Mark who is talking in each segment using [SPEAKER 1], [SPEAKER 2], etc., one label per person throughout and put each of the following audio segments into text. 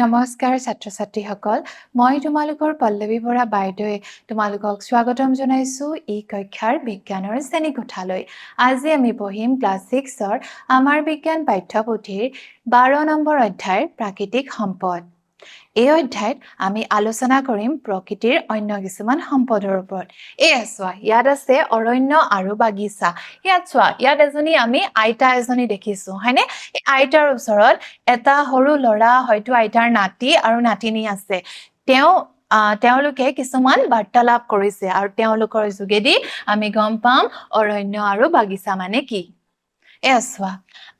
[SPEAKER 1] নমস্কাৰ ছাত্ৰ ছাত্ৰীসকল মই তোমালোকৰ পল্লৱী বৰা বাইদেৱে তোমালোকক স্বাগতম জনাইছোঁ ই কক্ষাৰ বিজ্ঞানৰ শ্ৰেণীকোঠালৈ। আজি আমি পঢ়িম ক্লাছ ছিক্সৰ আমাৰ বিজ্ঞান পাঠ্যপুথিৰ বাৰ নম্বৰ অধ্যায় প্ৰাকৃতিক সম্পদ। এই অধ্যায়ত আমি আলোচনা কৰিম প্ৰকৃতিৰ অন্য কিছুমান সম্পদৰ ওপৰত। এয়া চোৱা ইয়াত আছে অৰণ্য আৰু বাগিচা। ইয়াত চোৱা ইয়াত এজনী আমি আইতা এজনী দেখিছোঁ হয়নে? এই আইতাৰ ওচৰত এটা সৰু ল'ৰা হয়তো আইতাৰ নাতি আৰু নাতিনী আছে। তেওঁ তেওঁলোকে কিছুমান বাৰ্তালাপ কৰিছে আৰু তেওঁলোকৰ যোগেদি আমি গম পাম অৰণ্য আৰু বাগিচা মানে কি। এয়া চোৱা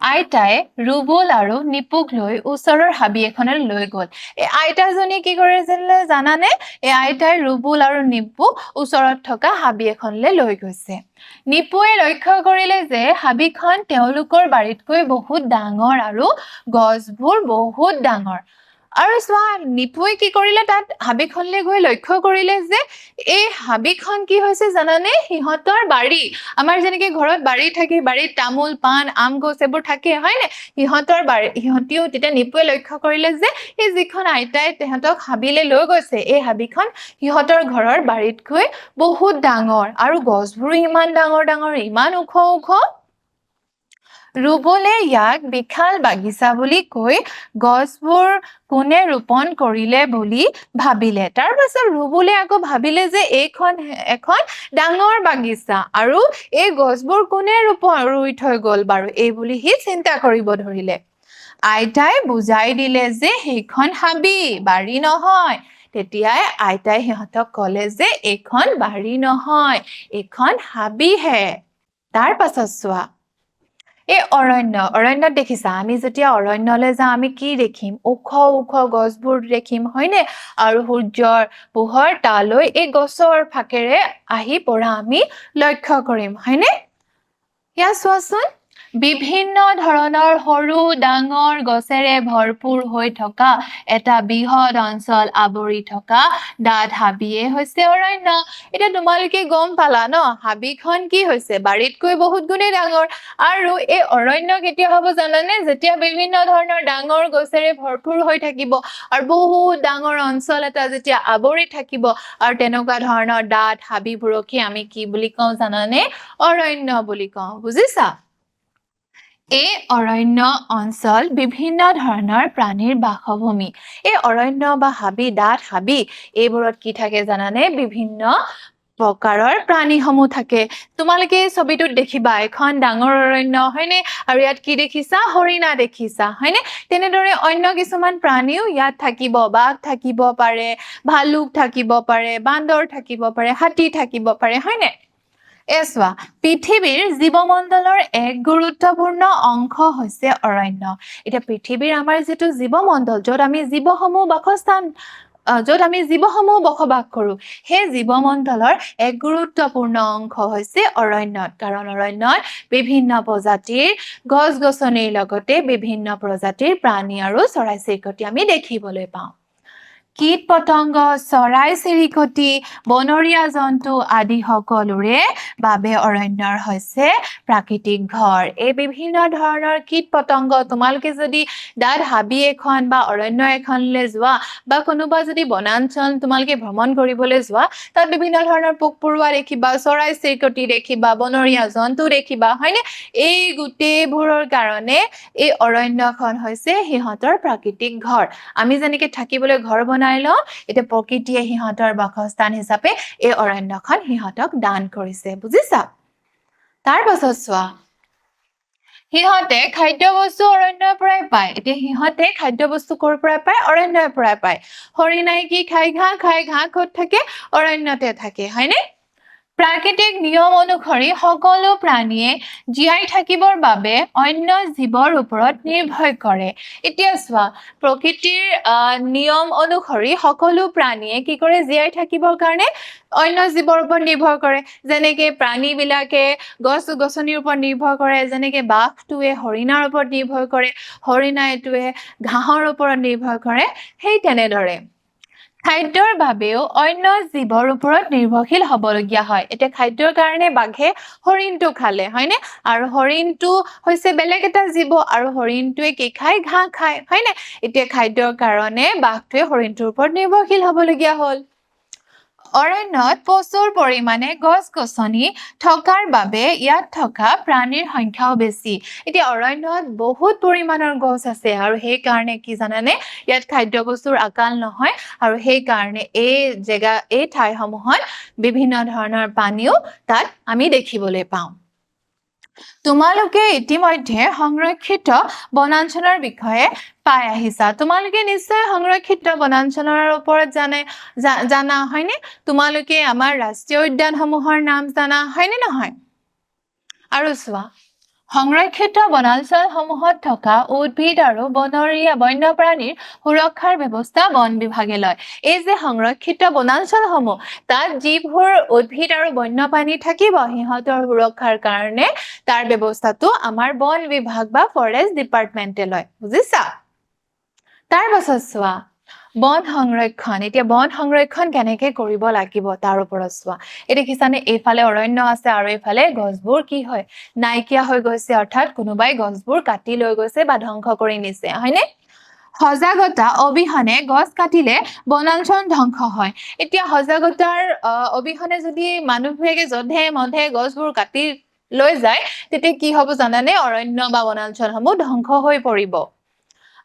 [SPEAKER 1] আইতাই ৰুবুল আৰু নিপুক লৈ ওচৰৰ হাবি এখনলৈ লৈ গ'ল। এই আইতাজনীয়ে কি কৰিছিলে জানানে? এই আইতাই ৰুবুল আৰু নিপু ওচৰত থকা হাবি এখনলৈ লৈ গৈছে। নিপুৱে লক্ষ্য কৰিলে যে হাবিখন তেওঁলোকৰ বাৰীতকৈ বহুত ডাঙৰ আৰু গছবোৰ বহুত ডাঙৰ। আৰু চোৱা নিপুৱে কি কৰিলে? তাত হাবিখনলৈ গৈ লক্ষ্য কৰিলে যে এই হাবিখন কি হৈছে জানানে? সিহঁতৰ বাৰী। আমাৰ যেনেকে ঘৰত বাৰী থাকে বাৰীত তামোল পাণ আম গছ এইবোৰ থাকে হয়নে সিহঁতৰ বাৰী সিহঁতিও তেতিয়া নিপুৱে লক্ষ্য কৰিলে যে এই যিখন আইতাই তেহঁতক হাবিলৈ লৈ গৈছে এই হাবিখন সিহঁতৰ ঘৰৰ বাৰীতকৈ বহুত ডাঙৰ। আৰু গছবোৰো ইমান ডাঙৰ ডাঙৰ ইমান ওখ ওখ। ৰুবলে ইয়াক বিশাল বাগিচা বুলি কৈ গছবোৰ কোনে ৰোপণ কৰিলে বুলি ভাবিলে। তাৰ পাছত ৰুবুলে আকৌ ভাবিলে যে এইখন এখন ডাঙৰ বাগিচা আৰু এই গছবোৰ কোনে ৰোপণ ৰুই থৈ গ'ল বাৰু এই বুলি সি চিন্তা কৰিব ধৰিলে। আইতাই বুজাই দিলে যে সেইখন হাবি বাৰী নহয়। তেতিয়াই আইতাই সিহঁতক ক'লে যে এইখন বাৰী নহয় এইখন হাবিহে। তাৰ পাছত চোৱা এই অৰণ্য অৰণ্যত দেখিছা আমি যেতিয়া অৰণ্যলৈ যাওঁ আমি কি দেখিম? ওখ ওখ গছবোৰ দেখিম হয়নে? আৰু সূৰ্যৰ পোহৰ তালৈ এই গছৰ ফাকেৰে আহি পৰা আমি লক্ষ্য কৰিম হয়নে? ইয়াত চোৱাচোন। বিভিন্ন ধৰণৰ সৰু ডাঙৰ গছেৰে ভৰপূৰ হৈ থকা এটা বৃহৎ অঞ্চল আৱৰি থকা ডাঠ হাবিয়ে হৈছে অৰণ্য। এতিয়া তোমালোকে গম পালা ন হাবিখন কি হৈছে? বাৰীতকৈ বহুত গুণেই ডাঙৰ। আৰু এই অৰণ্য কেতিয়া হ'ব জানানে? যেতিয়া বিভিন্ন ধৰণৰ ডাঙৰ গছেৰে ভৰপূৰ হৈ থাকিব আৰু বহুত ডাঙৰ অঞ্চল এটা যেতিয়া আৱৰি থাকিব আৰু তেনেকুৱা ধৰণৰ ডাঠ হাবিবোৰকে আমি কি বুলি কওঁ জানানে? অৰণ্য বুলি কওঁ বুজিছা? এই অৰণ্য অঞ্চল বিভিন্ন ধৰণৰ প্ৰাণীৰ বাসভূমি। এই অৰণ্য বা হাবি ডাঠ হাবি এইবোৰত কি থাকে জানানে? বিভিন্ন প্ৰকাৰৰ প্ৰাণীসমূহ থাকে। তোমালোকে এই ছবিটোত দেখিবা এখন ডাঙৰ অৰণ্য হয়নে? আৰু ইয়াত কি দেখিছা? হৰিণা দেখিছা হয়নে? তেনেদৰে অন্য কিছুমান প্ৰাণীও ইয়াত থাকিব বাঘ থাকিব পাৰে ভালুক থাকিব পাৰে বান্দৰ থাকিব পাৰে হাতী থাকিব পাৰে হয়নে? এ চোৱা, পৃথিৱীৰ জীৱমণ্ডলৰ এক গুৰুত্বপূৰ্ণ অংশ হৈছে অৰণ্য। এতিয়া পৃথিৱীৰ আমাৰ যিটো জীৱমণ্ডল, য'ত আমি জীৱসমূহ বাসস্থান য'ত আমি জীৱসমূহ বসবাস কৰোঁ, সেই জীৱমণ্ডলৰ এক গুৰুত্বপূৰ্ণ অংশ হৈছে অৰণ্যত। কাৰণ অৰণ্যত বিভিন্ন প্ৰজাতিৰ গছ গছনিৰ লগতে বিভিন্ন প্ৰজাতিৰ প্ৰাণী আৰু চৰাই চিৰিকটি আমি দেখিবলৈ পাওঁ। কীট পতংগ, চৰাই চিৰিকটি, বনৰীয়া জন্তু আদি সকলোৰে বাবে অৰণ্যৰ হৈছে প্ৰাকৃতিক ঘৰ। এই বিভিন্ন ধৰণৰ কীট পতংগ তোমালোকে যদি ডাঠ হাবি এখন বা অৰণ্য এখনলৈ যোৱা বা কোনোবা যদি বনাঞ্চল তোমালোকে ভ্ৰমণ কৰিবলৈ যোৱা, তাত বিভিন্ন ধৰণৰ পোক পৰুৱা দেখিবা, চৰাই চিৰিকটি দেখিবা, বনৰীয়া জন্তু দেখিবা, হয়নে? এই গোটেইবোৰৰ কাৰণে এই অৰণ্যখন হৈছে সিহঁতৰ প্ৰাকৃতিক ঘৰ। আমি যেনেকে থাকিবলৈ ঘৰ বনাই লওঁ। এতিয়া প্ৰকৃতিয়ে সিহঁতৰ বাসস্থান হিচাপে এই অৰণ্যখন সিহঁতক দান কৰিছে বুজিছা? তাৰ পাছত চোৱা। সিহঁতে খাদ্য বস্তু অৰণ্যৰ পৰাই পায়। এতিয়া সিহঁতে খাদ্য বস্তু ক'ৰ পৰাই পায়? অৰণ্যৰ পৰাই পায়। হৰিণাই কি খাই ঘাঁহ? খাই ঘাঁহ ক'ত থাকে? অৰণ্যতে থাকে হয়নে? প্ৰাকৃতিক নিয়ম অনুসৰি সকলো প্ৰাণীয়ে জীয়াই থাকিবৰ বাবে অন্য জীৱৰ ওপৰত নিৰ্ভৰ কৰে। এতিয়া চোৱা প্ৰকৃতিৰ নিয়ম অনুসৰি সকলো প্ৰাণীয়ে কি কৰে জীয়াই থাকিবৰ কাৰণে অন্য জীৱৰ ওপৰত নিৰ্ভৰ কৰে। যেনেকে প্ৰাণীবিলাকে গছ গছনিৰ ওপৰত নিৰ্ভৰ কৰে যেনেকে বাঘটোৱে হৰিণাৰ ওপৰত নিৰ্ভৰ কৰে হৰিণাইটোৱে ঘাঁহৰ ওপৰত নিৰ্ভৰ কৰে সেই তেনেদৰে। খাদ্যৰ বাবেও অন্য জীৱৰ ওপৰত নিৰ্ভৰশীল হ'বলগীয়া হয়। এতিয়া খাদ্যৰ কাৰণে বাঘে হৰিণটো খালে হয়নে? আৰু হৰিণটো হৈছে বেলেগ এটা জীৱ আৰু হৰিণটোৱে কি খায়? ঘাঁহ খায় হয়নে? এতিয়া খাদ্যৰ কাৰণে বাঘটোৱে হৰিণটোৰ ওপৰত নিৰ্ভৰশীল হ'বলগীয়া হ'ল। অৰণ্যত প্ৰচুৰ পৰিমাণে গছ গছনি থকাৰ বাবে ইয়াত থকা প্ৰাণীৰ সংখ্যাও বেছি। এতিয়া অৰণ্যত বহুত পৰিমাণৰ গছ আছে আৰু সেইকাৰণে কি জানানে ইয়াত খাদ্য বস্তুৰ আকাল নহয় আৰু সেইকাৰণে এই জেগা এই ঠাইসমূহত বিভিন্ন ধৰণৰ পানীও তাত আমি দেখিবলৈ পাওঁ। তোমালোকে ইতিমধ্যে সংৰক্ষিত বনাঞ্চলৰ বিষয়ে পাই আহিছা। তোমালোকে নিশ্চয় সংৰক্ষিত বনাঞ্চলৰ ওপৰত জানে জানা, হয়নে? তোমালোকে আমাৰ ৰাষ্ট্ৰীয় উদ্যানসমূহৰ নাম জানা, হয়নে নহয়? আৰু চোৱা, সংৰক্ষিত বনাঞ্চলসমূহত থকা উদ্ভিদ আৰু বনৰীয়া বন্যপ্ৰাণীৰ সুৰক্ষাৰ ব্যৱস্থা বন বিভাগে লয়। এই যে সংৰক্ষিত বনাঞ্চলসমূহ, তাত যিবোৰ উদ্ভিদ আৰু বন্যপ্ৰাণী থাকিব, সিহঁতৰ সুৰক্ষাৰ কাৰণে তাৰ ব্যৱস্থাটো আমাৰ বন বিভাগ বা ফৰেষ্ট ডিপাৰ্টমেণ্টে লয়। বুজিছা? তাৰ পাছত চোৱা বন সংৰক্ষণ এতিয়া বন সংৰক্ষণ কেনেকে কৰিব লাগিব তাৰ ওপৰত চোৱা। এই দেখিছানে এইফালে অৰণ্য আছে আৰু এইফালে গছবোৰ কি হয় নাইকিয়া হৈ গৈছে অৰ্থাৎ কোনোবাই গছবোৰ কাটি লৈ গৈছে বা ধ্বংস কৰি নিছে হয়নে? সজাগতা অবিহনে গছ কাটিলে বনাঞ্চল ধ্বংস হয়। এতিয়া সজাগতাৰ অবিহনে যদি মানুহবোৰে যধে মধে গছবোৰ কাটি লৈ যায় তেতিয়া কি হ'ব জানানে? অৰণ্য বা বনাঞ্চলসমূহ ধ্বংস হৈ পৰিব।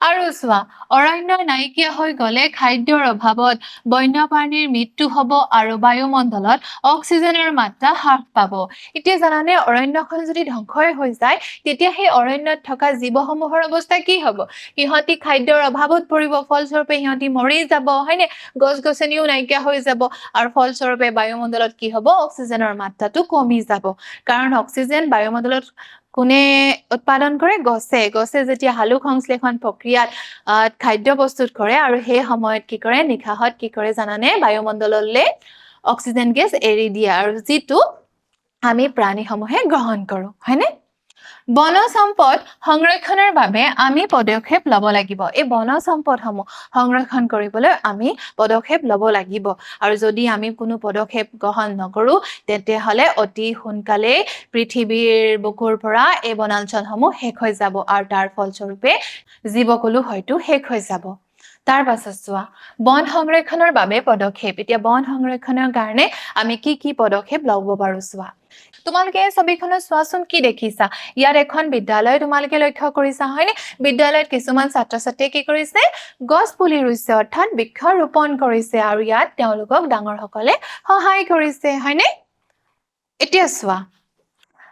[SPEAKER 1] আৰু চোৱা অৰণ্য নাইকিয়া হৈ গ'লে খাদ্যৰ অভাৱত বন্যপ্ৰাণীৰ মৃত্যু হ'ব আৰু বায়ুমণ্ডলত অক্সিজেনৰ মাত্ৰা হ্ৰাস পাব। এতিয়া জানানে, অৰণ্যখন যদি ধ্বংসই হৈ যায়, তেতিয়া সেই অৰণ্যত থকা জীৱসমূহৰ অৱস্থা কি হ'ব? সিহঁতি খাদ্যৰ অভাৱত পৰিব, ফলস্বৰূপে সিহঁতি মৰি যাব, হয়নে? গছ গছনিও নাইকিয়া হৈ যাব আৰু ফলস্বৰূপে বায়ুমণ্ডলত কি হ'ব? অক্সিজেনৰ মাত্ৰাটো কমি যাব। কাৰণ অক্সিজেন বায়ুমণ্ডলত কোনে উৎপাদন কৰে? গছে। গছে যেতিয়া সালোক সংশ্লেষণ প্ৰক্ৰিয়াত খাদ্য প্ৰস্তুত কৰে আৰু সেই সময়ত কি কৰে? নিশাহত কি কৰে জানানে? বায়ুমণ্ডললৈ অক্সিজেন গেছ এৰি দিয়ে আৰু যিটো আমি প্ৰাণীসমূহে গ্ৰহণ কৰোঁ। হয়নে? বনজ সম্পদ সংৰক্ষণৰ বাবে আমি পদক্ষেপ ল'ব লাগিব। এই বনজ সম্পদসমূহ সংৰক্ষণ কৰিবলৈ আমি পদক্ষেপ ল'ব লাগিব। আৰু যদি আমি কোনো পদক্ষেপ গ্ৰহণ নকৰোঁ, তেতিয়াহ'লে অতি সোনকালেই পৃথিৱীৰ বুকুৰ পৰা এই বনাঞ্চলসমূহ শেষ হৈ যাব আৰু তাৰ ফলস্বৰূপে জীৱকুলো হয়তো শেষ হৈ যাব। তাৰ পাছত চোৱা, বন সংৰক্ষণৰ বাবে পদক্ষেপ। এতিয়া বন সংৰক্ষণৰ কাৰণে আমি কি কি পদক্ষেপ ল'ব পাৰোঁ চোৱা? তোমালোকে এই ছবিখনত চোৱাচোন কি দেখিছা? ইয়াত এখন বিদ্যালয় তোমালোকে লক্ষ্য কৰিছা হয়নে? বিদ্যালয়ত কিছুমান ছাত্ৰ ছাত্ৰীয়ে কি কৰিছে? গছ পুলি ৰুইছে অৰ্থাৎ বৃক্ষ ৰোপণ কৰিছে আৰু ইয়াত তেওঁলোকক ডাঙৰসকলে সহায় কৰিছে হয়নে? এতিয়া চোৱা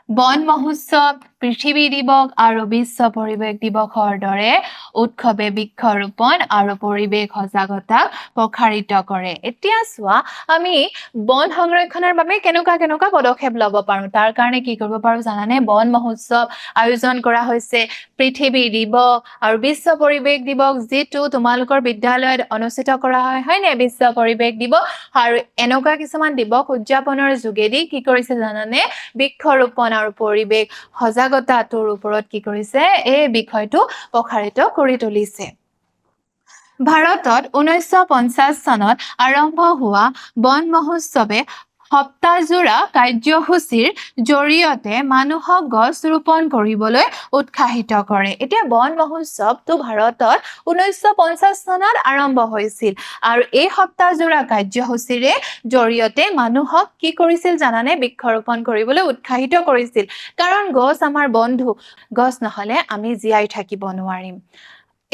[SPEAKER 1] বন মহোৎসৱ পৃথিৱী দিৱস আৰু বিশ্ব পৰিৱেশ দিৱসৰ দৰে উৎসৱে বৃক্ষৰোপণ আৰু পৰিৱেশ সজাগতাক প্ৰসাৰিত কৰে। এতিয়া চোৱা, আমি বন সংৰক্ষণৰ বাবে কেনেকুৱা কেনেকুৱা পদক্ষেপ ল'ব পাৰোঁ? তাৰ কাৰণে কি কৰিব পাৰোঁ জানানে? বন মহোৎসৱ আয়োজন কৰা হৈছে। পৃথিৱী দিৱস আৰু বিশ্ব পৰিৱেশ দিৱস যিটো তোমালোকৰ বিদ্যালয়ত অনুষ্ঠিত কৰা হয় হয়নে বিশ্ব পৰিৱেশ দিৱস। আৰু এনেকুৱা কিছুমান দিৱস উদযাপনৰ যোগেদি কি কৰিছে জানানে? বৃক্ষৰোপণ আৰু পৰিৱেশ সজাগতাটোৰ ওপৰত কি কৰিছে এই বিষয়টো প্ৰসাৰিত কৰি তুলিছে। ভাৰতত ঊনৈছশ পঞ্চাছ চনত আৰম্ভ হোৱা বন মহোৎসৱে সপ্তাহজোৰা কাৰ্যসূচীৰ জৰিয়তে মানুহক গছ ৰোপণ কৰিবলৈ উৎসাহিত কৰে। এতিয়া বন মহোৎসৱটো ভাৰতত ঊনৈছশ পঞ্চাছ চনত আৰম্ভ হৈছিল আৰু এই সপ্তাহজোৰা কাৰ্যসূচীৰে জৰিয়তে মানুহক কি কৰিছিল জানানে? বৃক্ষৰোপণ কৰিবলৈ উৎসাহিত কৰিছিল। কাৰণ গছ আমাৰ বন্ধু গছ নহ'লে আমি জীয়াই থাকিব নোৱাৰিম।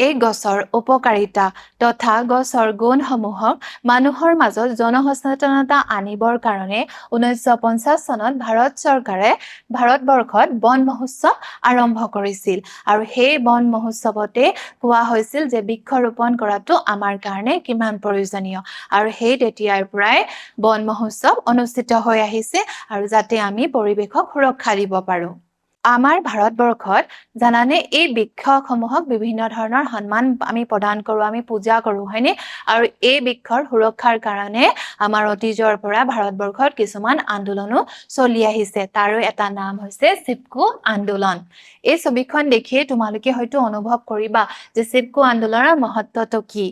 [SPEAKER 1] এই গছৰ উপকাৰিতা তথা গছৰ গুণসমূহক মানুহৰ মাজত জনসচেতনতা আনিবৰ কাৰণে ঊনৈছশ পঞ্চাছ চনত ভাৰত চৰকাৰে ভাৰতবৰ্ষত বন মহোৎসৱ আৰম্ভ কৰিছিল। আৰু সেই বন মহোৎসৱতে কোৱা হৈছিল যে বৃক্ষৰোপণ কৰাটো আমাৰ কাৰণে কিমান প্ৰয়োজনীয়। আৰু সেই তেতিয়াৰ পৰাই বন মহোৎসৱ অনুষ্ঠিত হৈ আহিছে আৰু যাতে আমি পৰিৱেশক সুৰক্ষা দিব পাৰোঁ। আমাৰ ভাৰতবৰ্ষত জানানে এই বৃক্ষসমূহক বিভিন্ন ধৰণৰ সন্মান আমি প্ৰদান কৰোঁ আমি পূজা কৰোঁ হয়নে? আৰু এই বৃক্ষৰ সুৰক্ষাৰ কাৰণে আমাৰ অতীজৰ পৰা ভাৰতবৰ্ষত কিছুমান আন্দোলনো চলি আহিছে। তাৰো এটা নাম হৈছে চিপকো আন্দোলন। এই ছবিখন দেখিয়ে তোমালোকে হয়তো অনুভৱ কৰিবা যে চিপকো আন্দোলনৰ মহত্বটো কি?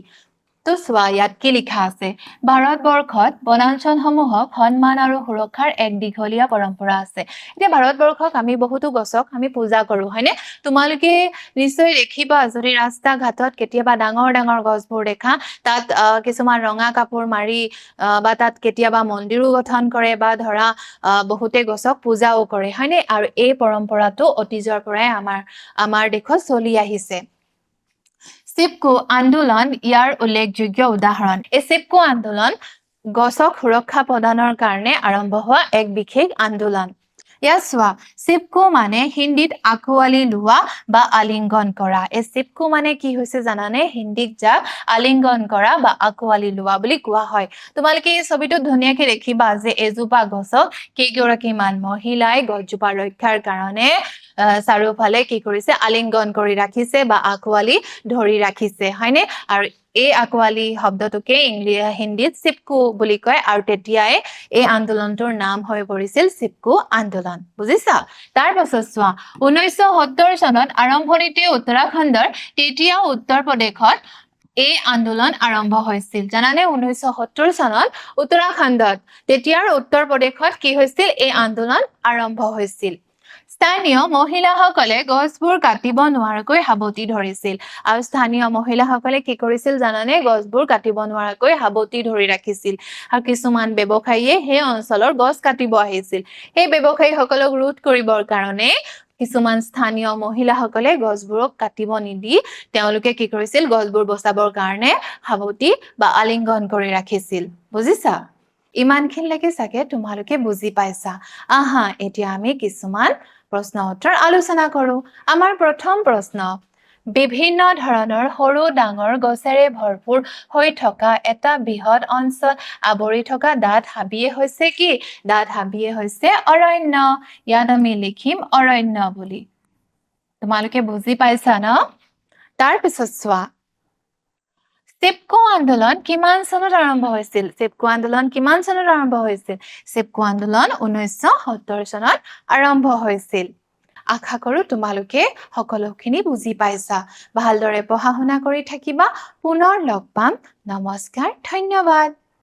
[SPEAKER 1] চোৱা ইয়াত কি লিখা আছে? ভাৰতবৰ্ষত বনাঞ্চলসমূহক সন্মান আৰু সুৰক্ষাৰ এক দীঘলীয়া পৰম্পৰা আছে। এতিয়া ভাৰতবৰ্ষক আমি বহুতো গছক আমি পূজা কৰো হয়নে? তোমালোকে নিশ্চয় দেখিবা যদি ৰাস্তা ঘাটত কেতিয়াবা ডাঙৰ ডাঙৰ গছবোৰ দেখা তাত কিছুমান ৰঙা কাপোৰ মাৰি বা তাত কেতিয়াবা মন্দিৰো গঠন কৰে বা ধৰা বহুতে গছক পূজাও কৰে হয়নে? আৰু এই পৰম্পৰাটো অতীজৰ পৰাই আমাৰ আমাৰ দেশত চলি আহিছে। চিপকো আন্দোলন ইয়াৰ উল্লেখযোগ্য উদাহৰণ। এই চিপকো আন্দোলন গছক সুৰক্ষা প্ৰদানৰ কাৰণে আৰম্ভ হোৱা এক বিশেষ আন্দোলন। ইয়াত চোৱা চিপকো মানে হিন্দীত আঁকোৱালি লোৱা বা আলিংগন কৰা। এই চিপকো মানে কি হৈছে জানানে? হিন্দীত যাক আলিংগন কৰা বা আঁকোৱালি লোৱা বুলি কোৱা হয়। তোমালোকে এই ছবিটোত ধুনীয়াকে দেখিবা যে এজোপা গছক কেইগৰাকীমান মহিলাই গছজোপা ৰক্ষাৰ কাৰণে চাৰিওফালে কি কৰিছে আলিংগন কৰি ৰাখিছে বা আঁকোৱালি ধৰি ৰাখিছে হয়নে? আৰু এই আঁকোৱালি শব্দটোকে ইংলি হিন্দীত চিপকু বুলি কয় আৰু তেতিয়াই এই আন্দোলনটোৰ নাম হৈ পৰিছিল চিপকু আন্দোলন বুজিছা? তাৰ পাছত চোৱা ঊনৈছশ সত্তৰ চনত আৰম্ভণিতে উত্তৰাখণ্ডৰ তেতিয়া উত্তৰ প্ৰদেশত এই আন্দোলন আৰম্ভ হৈছিল। জানানে ঊনৈছশ সত্তৰ চনত উত্তৰাখণ্ডত তেতিয়াৰ উত্তৰ প্ৰদেশত কি হৈছিল? এই আন্দোলন আৰম্ভ হৈছিল। স্থানীয় মহিলাসকলে গছবোৰ কাটিব নোৱাৰাকৈ সাৱটি ধৰিছিল। আৰু স্থানীয় মহিলাসকলে কি কৰিছিল জানানে? গছবোৰ কাটিব নোৱাৰাকৈ সাৱটি ধৰি ৰাখিছিল। আৰু কিছুমান ব্যৱসায়ীয়ে সেই অঞ্চলৰ গছ কাটিব আহিছিল। সেই ব্যৱসায়ীসকলক ৰোধ কৰিবৰ কাৰণে কিছুমান স্থানীয় মহিলাসকলে গছবোৰক কাটিব নিদি তেওঁলোকে কি কৰিছিল? গছবোৰ বচাবৰ কাৰণে সাৱটি বা আলিংগন কৰি ৰাখিছিল। বুজিছা? ইমানখিনিলৈকে চাগে তোমালোকে বুজি পাইছা। আহা, এতিয়া আমি কিছুমান প্ৰশ্ন উত্তৰ আলোচনা কৰো। আমাৰ প্ৰথম প্ৰশ্ন, বিভিন্ন ধৰণৰ সৰু ডাঙৰ গছেৰে ভৰপূৰ হৈ থকা এটা বৃহৎ অঞ্চল আৱৰি থকা ডাঠ হাবিয়ে হৈছে কি? ডাঠ হাবিয়ে হৈছে অৰণ্য। ইয়াত আমি লিখিম অৰণ্য বুলি। তোমালোকে বুজি পাইছা ন? তাৰপিছত চোৱা চিপকো আন্দোলন কিমান চনত আৰম্ভ হৈছিল চিপকো আন্দোলন কিমান চনত আৰম্ভ হৈছিল চিপকো আন্দোলন ঊনৈছশ সত্তৰ চনত আৰম্ভ হৈছিল আশা কৰো তোমালোকে সকলোখিনি বুজি পাইছা ভালদৰে পঢ়া শুনা কৰি থাকিবা পুনৰ লগ পাম নমস্কাৰ ধন্যবাদ